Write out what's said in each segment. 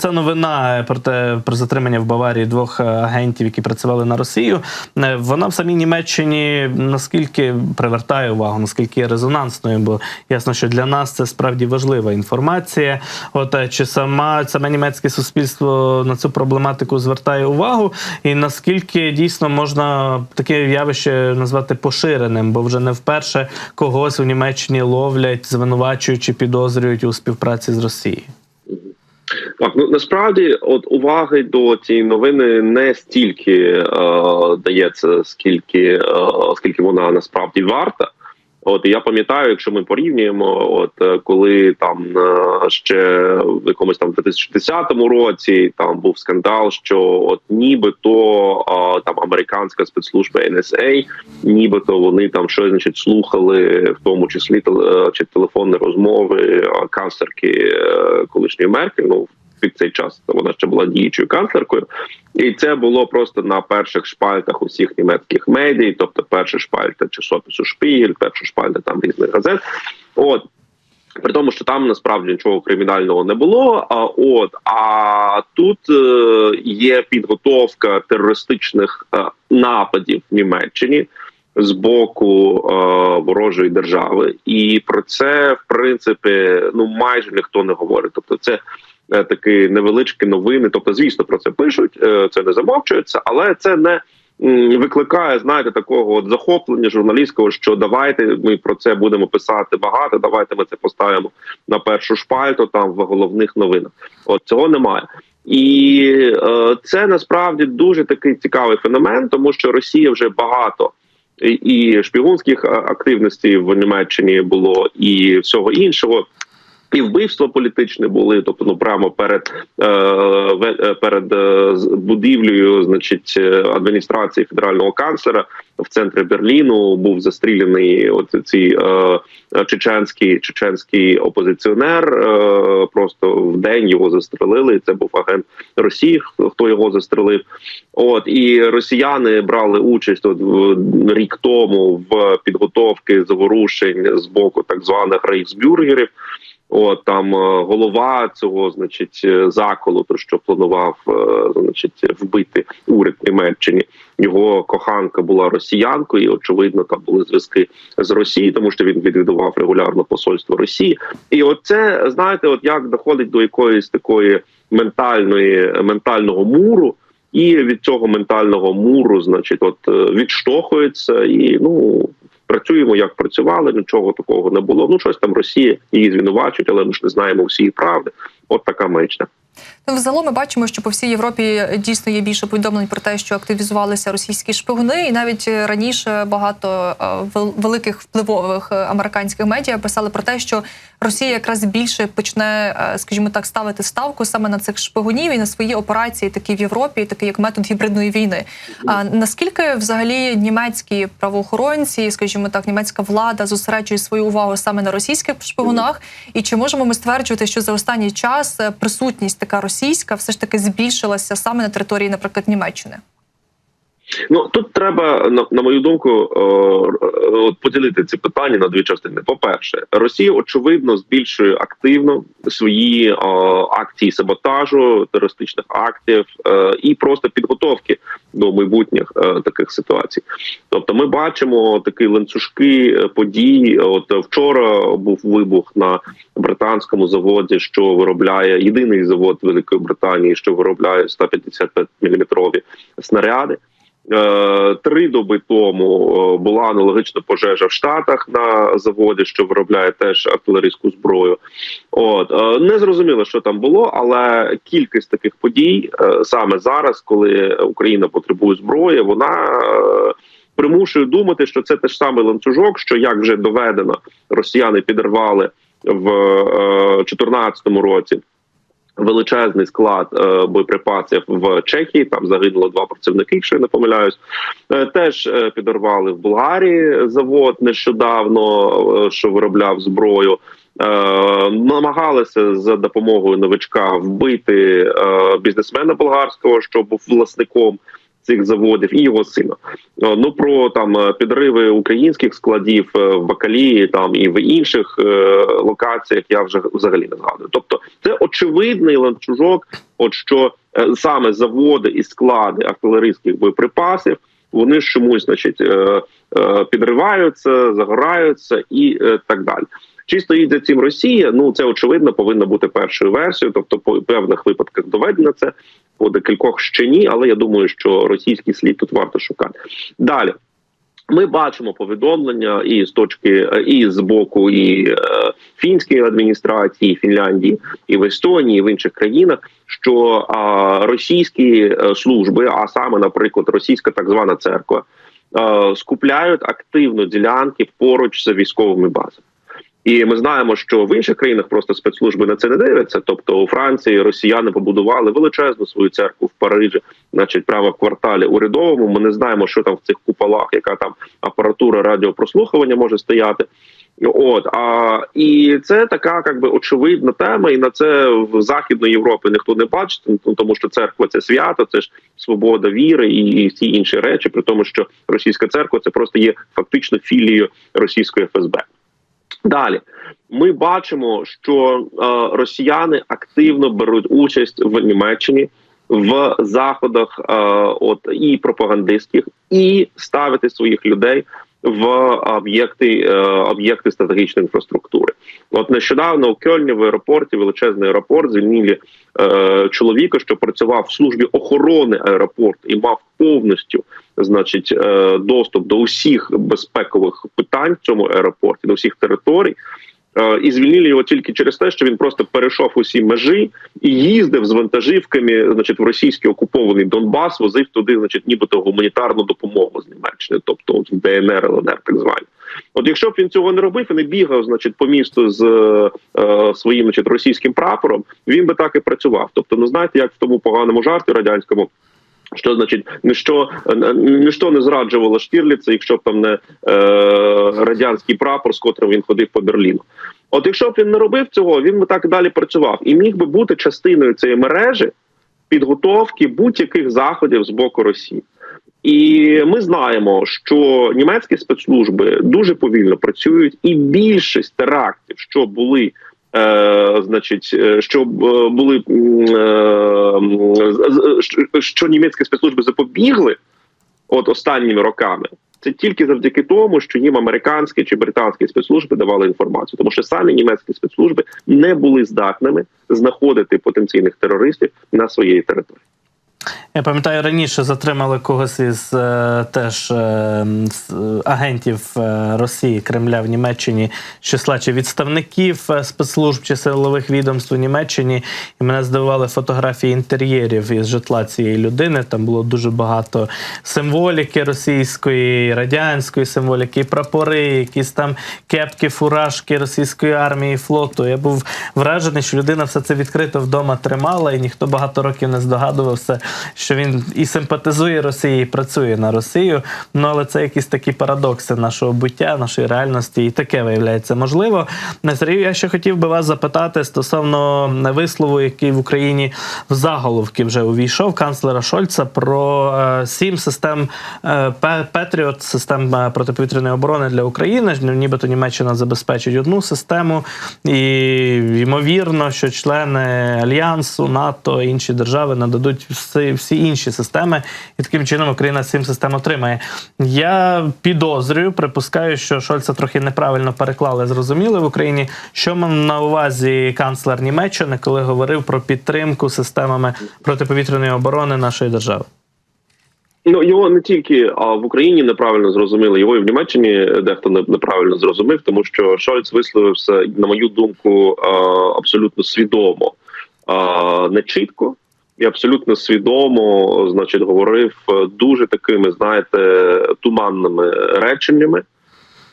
ця новина про те про затримання в Баварії двох агентів, які працювали на Росію. Вона в самій Німеччині наскільки привертає увагу, наскільки є резонансною, бо ясно, що для нас це справді важлива інформація. От чи сама саме німецьке суспільство на цю проблематику звертає увагу, і наскільки дійсно можна таке явище назвати поширеним, бо вже не вперше когось у Німеччині ловлять, звинувачуючи, підозрюють у співпраці з Росією. Так, ну насправді, от уваги до цієї новини не стільки е, дається, скільки е, скільки вона насправді варта. От я пам'ятаю, якщо ми порівнюємо, от е, коли там е, ще в якомусь там 2010 році там був скандал, що от нібито там американська спецслужба NSA, нібито вони там щось значить слухали, в тому числі е, чи телефонні розмови канцлерки колишньої Меркель, ну під цей час вона ще була діючою канцлеркою, і це було просто на перших шпальтах усіх німецьких медій, тобто перша шпальта часопису Шпігель, перша шпальта там різних газет. От при тому, що там насправді нічого кримінального не було. А от а тут е, є підготовка терористичних е, нападів в Німеччині. З боку е, ворожої держави, і про це в принципі ну майже ніхто не говорить. Тобто, це Е, такі невеличкі новини. Тобто, звісно, про це пишуть, е, це не замовчується, але це не викликає знаєте такого от захоплення журналістського, що давайте ми про це будемо писати багато. Давайте ми це поставимо на першу шпальту там в головних новинах. От цього немає. І е, це насправді дуже такий цікавий феномен, тому що Росія вже багато і шпігунських активностей в Німеччині було, і всього іншого. І вбивства політичні були, тобто ну прямо перед е, е перед е, будівлею, значить, адміністрації федерального канцлера в центрі Берліну був застріляний. От е, чеченський чеченський опозиціонер. Просто в день його застрелили. Це був агент Росії. Хто його застрелив? От і росіяни брали участь от рік тому в підготовки заворушень з боку так званих рейхсбюргерів. От там е, голова цього, значить, е, заколу, то що планував, е, значить, вбити уряд Німеччині. Його коханка була росіянкою. і, Очевидно, там були зв'язки з Росією, тому що він відвідував регулярно посольство Росії. І от це знаєте, от як доходить до якоїсь такої ментальної ментального муру. І від цього ментального муру, значить, от відштовхується, і ну працюємо як працювали. Нічого такого не було. Ну щось там Росія її звинувачують, але ми ж не знаємо всієї правди. От така маячня. Ну, взагалом ми бачимо, що по всій Європі дійсно є більше повідомлень про те, що активізувалися російські шпигуни, і навіть раніше багато е, великих впливових е, американських медіа писали про те, що Росія якраз більше почне, е, скажімо так, ставити ставку саме на цих шпигунів і на свої операції, такі в Європі, такі як метод гібридної війни. А наскільки взагалі німецькі правоохоронці, скажімо так, німецька влада зосереджує свою увагу саме на російських шпигунах? І чи можемо ми стверджувати, що за останній час присутність така російська все ж таки збільшилася саме на території, наприклад, Німеччини? Ну тут треба на, на мою думку о, поділити ці питання на дві частини. По перше, Росія очевидно збільшує активно свої о, акції саботажу, терористичних актів е, і просто підготовки до майбутніх е, таких ситуацій. Тобто, ми бачимо такі ланцюжки е, подій. От вчора був вибух на британському заводі, що виробляє єдиний завод Великої Британії, що виробляє 155 мм снаряди. Е, три доби тому е, була аналогічна пожежа в Штатах на заводі, що виробляє теж артилерійську зброю. От е, не зрозуміло, що там було, але кількість таких подій саме зараз, коли Україна потребує зброї, вона примушує думати, що це теж самий ланцюжок, що як вже доведено, росіяни підірвали в 2014 році величезний склад е, боєприпасів в Чехії. Там загинуло два працівники, якщо я не помиляюсь. Е, теж е, підорвали в Болгарії завод нещодавно, що виробляв зброю. Намагалися за допомогою новичка вбити бізнесмена болгарського, що був власником цих заводів і його сина. Е, Ну про там е, підриви українських складів е, в Бакалії там і в інших локаціях я вже взагалі не згадую. Тобто, це очевидний ланцюжок, от що саме заводи і склади артилерійських боєприпасів вони чомусь, значить, підриваються, загораються і так далі. Чи стоїть за цим Росія? Ну це очевидно повинно бути першою версією, тобто по певних випадках доведено це по декількох ще ні, але я думаю, що російський слід тут варто шукати. Далі ми бачимо повідомлення і з точки і з боку і е, фінської адміністрації, і Фінляндії, і в Естонії, і в інших країнах, що а, російські е, служби, а саме, наприклад, російська так звана церква, е, скупляють активно ділянки поруч з військовими базами. І ми знаємо, що в інших країнах просто спецслужби на це не дивляться. Тобто у Франції росіяни побудували величезну свою церкву в Парижі, значить, прямо в кварталі урядовому. Ми не знаємо, що там в цих куполах, яка там апаратура радіопрослухування може стояти. От а і це така, як би очевидна тема, і на це в західної Європи ніхто не бачить, ну, тому що церква це свято, це ж свобода віри і, і всі інші речі, при тому, що російська церква це просто є фактично філією російської ФСБ. Далі. Ми бачимо, що е, росіяни активно беруть участь в Німеччині в заходах, е, от і пропагандистських, і ставити своїх людей в об'єкти е, об'єкти стратегічної інфраструктури. От нещодавно у Кельні в аеропорті величезний аеропорт звільнили е, чоловіка, що працював в службі охорони аеропорту і мав повністю значить е, доступ до усіх безпекових питань в цьому аеропорті, до всіх територій. Е, І звільнили його тільки через те, що він просто перейшов усі межі і їздив з вантажівками, значить, в російський окупований Донбас, возив туди, значить, нібито гуманітарну допомогу з Німеччини, тобто ДНР, ЛНР, так звані. От якщо б він цього не робив і не бігав, значить, по місту з е, своїм значить, російським прапором, він би так і працював. Тобто, ну знаєте, як в тому поганому жарті радянському. Що значить, ніщо ніщо не зраджувало Штірліца, якщо б там не е, радянський прапор, з котрим він ходив по Берліну. От якщо б він не робив цього, він би так далі працював і міг би бути частиною цієї мережі підготовки будь-яких заходів з боку Росії. І ми знаємо, що німецькі спецслужби дуже повільно працюють, і більшість терактів, що були. Е, значить, е, що е, були е, що німецькі спецслужби запобігли от останніми роками, це тільки завдяки тому, що їм американські чи британські спецслужби давали інформацію, тому що самі німецькі спецслужби не були здатними знаходити потенційних терористів на своїй території. Я пам'ятаю, раніше затримали когось із е, теж е, е, агентів Росії Кремля в Німеччині з числа чи відставників спецслужб чи силових відомств у Німеччині. І мене здивували фотографії інтер'єрів із житла цієї людини. Там було дуже багато символіки російської, радянської символіки, прапори, якісь там кепки, фуражки російської армії, флоту. Я був вражений, що людина все це відкрито вдома тримала, і ніхто багато років не здогадувався, що він і симпатизує Росії, і працює на Росію. Ну але це якісь такі парадокси нашого буття, нашої реальності, і таке виявляється можливо. Сергію, я ще хотів би вас запитати стосовно вислову, який в Україні в заголовки вже увійшов канцлера Шольца про е, сім систем е, Петріот, систем е, протиповітряної оборони для України. Ну, Нібито Німеччина забезпечить одну систему, і ймовірно, що члени альянсу, НАТО, інші держави нададуть всі, всі інші системи, і таким чином Україна сім систем отримає. Я підозрюю, припускаю, що Шольца трохи неправильно переклали, зрозуміли в Україні. Що мав на увазі канцлер Німеччини, коли говорив про підтримку системами протиповітряної оборони нашої держави? Ну його не тільки а в Україні неправильно зрозуміли, його і в Німеччині дехто неправильно зрозумів, тому що Шольц висловився, на мою думку, абсолютно свідомо, не чітко і абсолютно свідомо, значить, говорив е, дуже такими, знаєте, туманними реченнями.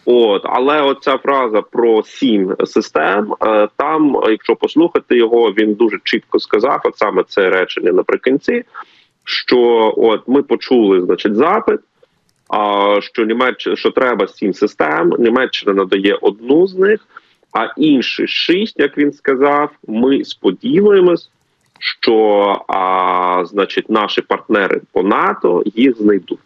От, але оця фраза про сім систем, е, там, якщо послухати його, він дуже чітко сказав, от саме це речення наприкінці що от ми почули, значить, запит. А що Німеччина що треба сім систем? Німеччина надає одну з них, а інші шість, як він сказав, ми сподіваємось, що а, значить наші партнери по НАТО їх знайдуть.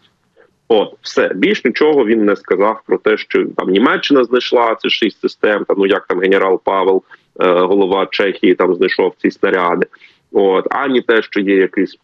От, все більш нічого він не сказав про те, що там Німеччина знайшла ці шість систем. Там ну як там генерал Павел, е, голова Чехії, там знайшов ці снаряди. От ані те, що є якісь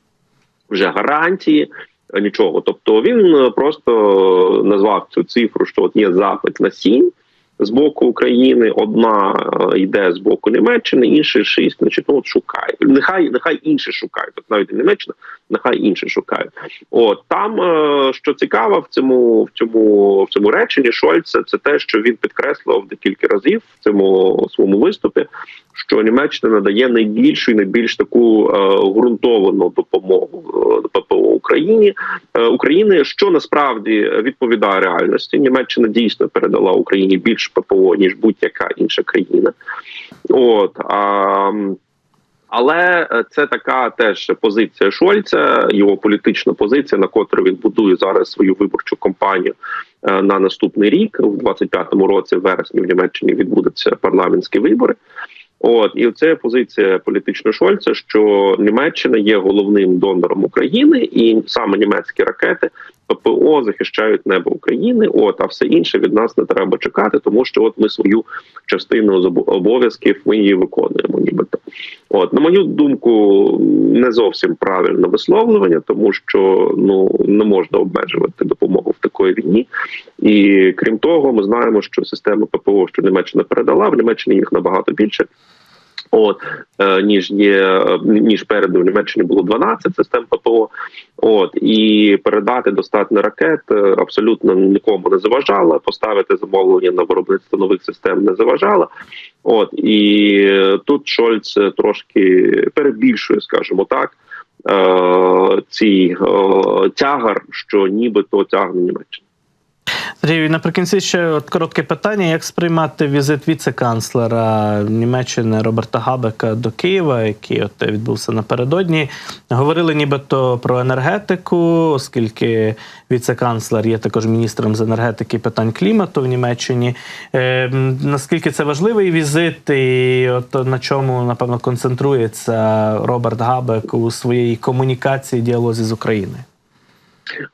вже гарантії, нічого. Тобто він просто назвав цю цифру, що от є запит на сім з боку України, одна е, йде з боку Німеччини, інші шість, значить, ну от шукає. Нехай нехай інші шукають. От навіть Німеччина, нехай інші шукають. От там е, що цікаво в цьому в цьому в цьому реченні Шольца, це те, що він підкреслював декілька разів в цьому своєму виступі, що Німеччина надає найбільшу і найбільш таку е, ґрунтовану допомогу ППО Україні е, України, що насправді відповідає реальності. Німеччина дійсно передала Україні більше ППО ніж будь-яка інша країна. От а, але це така теж позиція Шольца, його політична позиція, на котру він будує зараз свою виборчу кампанію е, на наступний рік. У 25-му році, в вересні, в Німеччині відбудуться парламентські вибори. От і це позиція політичного Шольца, що Німеччина є головним донором України, і саме німецькі ракети ППО захищають небо України. От а все інше від нас не треба чекати, тому що от ми свою частину з обов'язків ми її виконуємо. Нібито, от на мою думку, не зовсім правильне висловлювання, тому що ну не можна обмежувати допомогу в такої війні. І крім того, ми знаємо, що системи ППО, що Німеччина передала, в Німеччині їх набагато більше. От е, ніж є е, ніж переду в Німеччині було 12 систем ППО. От і передати достатньо ракет е, абсолютно нікому не заважало. Поставити замовлення на виробництво нових систем не заважало. От і тут Шольц трошки перебільшує, скажімо так, цей тягар, що нібито тягне Німеччина. Наприкінці ще от коротке питання: як сприймати візит віце-канцлера Німеччини Роберта Габека до Києва, який от відбувся напередодні? Говорили нібито про енергетику, оскільки віце-канцлер є також міністром з енергетики і питань клімату в Німеччині. Е, наскільки це важливий візит, і от на чому напевно концентрується Роберт Габек у своїй комунікації діалозі з Україною?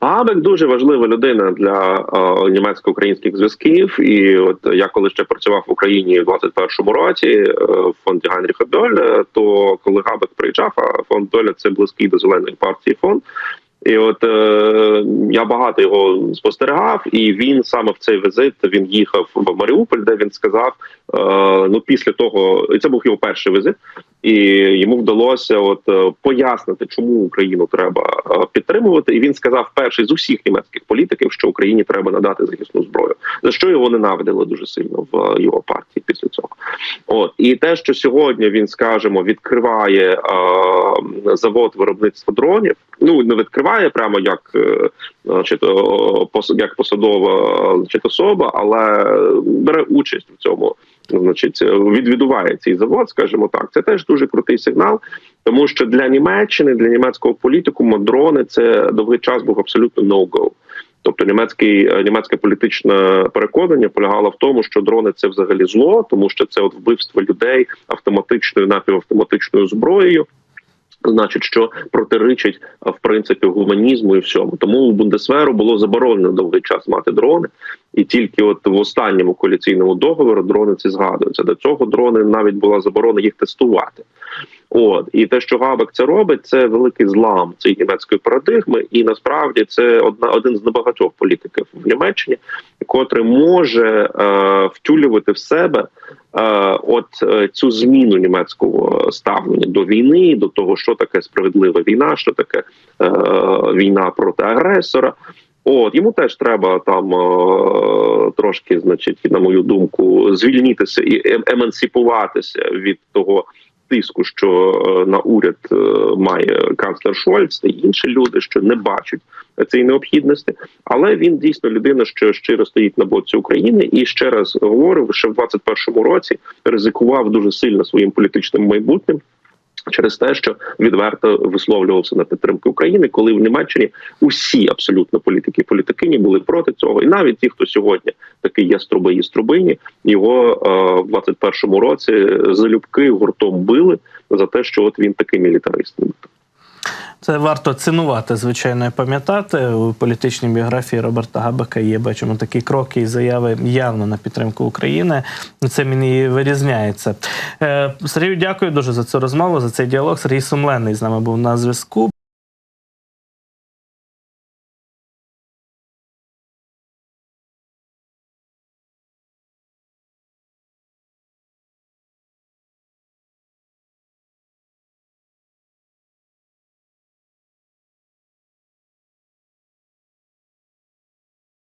Габек дуже важлива людина для німецько-українських зв'язків. І от я коли ще працював в Україні в 21-му році е, в фонді Гайнріха Бьоля, то коли Габек приїжджав, а фонд Доля це близький до зеленої партії фонд. І от е, я багато його спостерігав, і він саме в цей візит він їхав в Маріуполь, де він сказав: е, ну після того, і це був його перший візит, і йому вдалося от е, пояснити, чому Україну треба е, підтримувати. І він сказав перший з усіх німецьких політиків, що Україні треба надати захисну зброю, за що його ненавидили дуже сильно в е, його партії після цього. От і те, що сьогодні він скажімо, відкриває е, завод виробництва дронів. Ну не відкриває прямо як е, значить, як посадова значить, особа, але бере участь в цьому. Значить, відвідуває цей завод, скажімо так. Це теж дуже крутий сигнал, тому що для Німеччини, для німецького політикуму дрони це довгий час був абсолютно no-go. Тобто німецький е, німецьке політичне переконання полягало в тому, що дрони це взагалі зло, тому що це от вбивство людей автоматичною напівавтоматичною зброєю. Значить, що протиричить в принципі гуманізму і всьому. Тому у Бундесверу було заборонено довгий час мати дрони, і тільки от в останньому коаліційному договору дрони ці згадуються. До цього дрони навіть була заборона їх тестувати. От і те, що Габек це робить, це великий злам цієї німецької парадигми, і насправді це одна один з небагатьох політиків в Німеччині, котрий може е, втюлювати в себе е, от е, цю зміну німецького ставлення до війни, до того, що таке справедлива війна, що таке е, війна проти агресора. От йому теж треба там е, трошки, значить, на мою думку, звільнитися і ем- емансипуватися від того тиску, що е, на уряд е, має канцлер Шольц та інші люди, що не бачать цієї необхідності. Але він дійсно людина, що щиро стоїть на боці України, і ще раз говорив, що в 21-му році ризикував дуже сильно своїм політичним майбутнім. Через те, що відверто висловлювався на підтримку України, коли в Німеччині усі абсолютно політики і політикині були проти цього, і навіть ті, хто сьогодні такий є і струбині, його е, в 21-му році залюбки гуртом били за те, що от він такий мілітарист. Це варто цінувати, звичайно, і пам'ятати. У політичній біографії Роберта Габека є, бачимо, такі кроки і заяви явно на підтримку України. Це мені вирізняється. Е, Сергію, дякую дуже за цю розмову, за цей діалог. Сергій Сумленний з нами був на зв'язку.